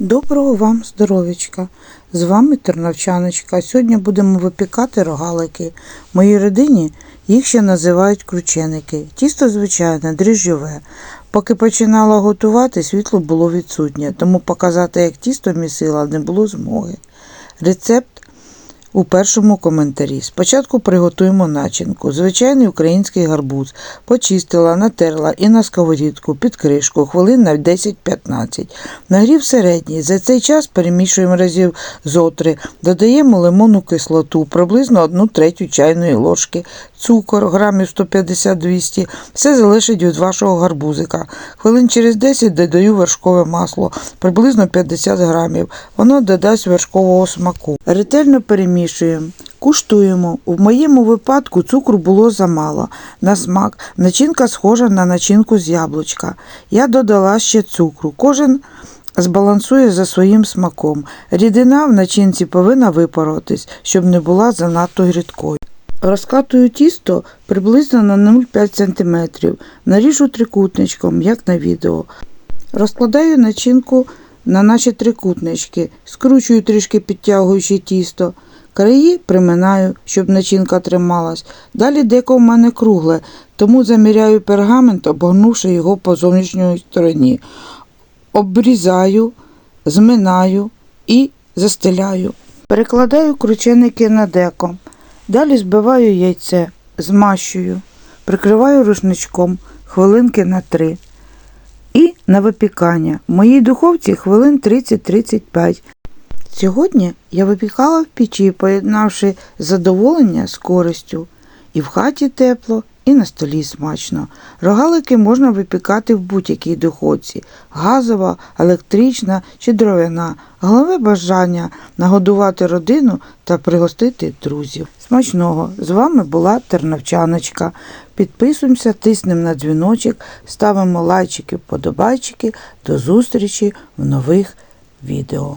Доброго вам здоров'ячка! З вами Терновчаночка. Сьогодні будемо випікати рогалики. В моїй родині їх ще називають крученики. Тісто звичайне, дріжджове. Поки починала готувати, світло було відсутнє, тому показати, як тісто місила, не було змоги. Рецепт у першому коментарі. Спочатку приготуємо начинку. Звичайний український гарбуз. Почистила, натерла і на сковорідку під кришку хвилин на 10-15. Нагрів середній. За цей час перемішуємо разів зо три. Додаємо лимонну кислоту, приблизно 1 третю чайної ложки, цукор, грамів 150-200. Все залежить від вашого гарбузика. Хвилин через 10 додаю вершкове масло, приблизно 50 грамів. Воно додасть вершкового смаку. Ретельно перемішуємо. Куштуємо. У моєму випадку цукру було замало. На смак начинка схожа на начинку з яблучка. Я додала ще цукру. Кожен збалансує за своїм смаком. Рідина в начинці повинна випаротись, щоб не була занадто грідкою. Розкатую тісто приблизно на 0,5 см. Наріжу трикутничком, як на відео. Розкладаю начинку на наші трикутнички, скручую трішки підтягуючи тісто. Краї приминаю, щоб начинка трималась. Далі деко в мене кругле, тому заміряю пергамент, обгорнувши його по зовнішньої стороні. Обрізаю, зминаю і застеляю. Перекладаю крученики на деко. Далі збиваю яйце, змащую, прикриваю рушничком хвилинки на три. І на випікання. В моїй духовці хвилин 30-35. Сьогодні я випікала в печі, поєднавши задоволення з користю. І в хаті тепло, і на столі смачно. Рогалики можна випікати в будь-якій духовці газова, електрична чи дровяна. Головне бажання нагодувати родину та пригостити друзів. Смачного! З вами була Терновчаночка. Підписуємося, тиснемо на дзвіночок, ставимо лайчики, вподобайчики. До зустрічі в нових відео.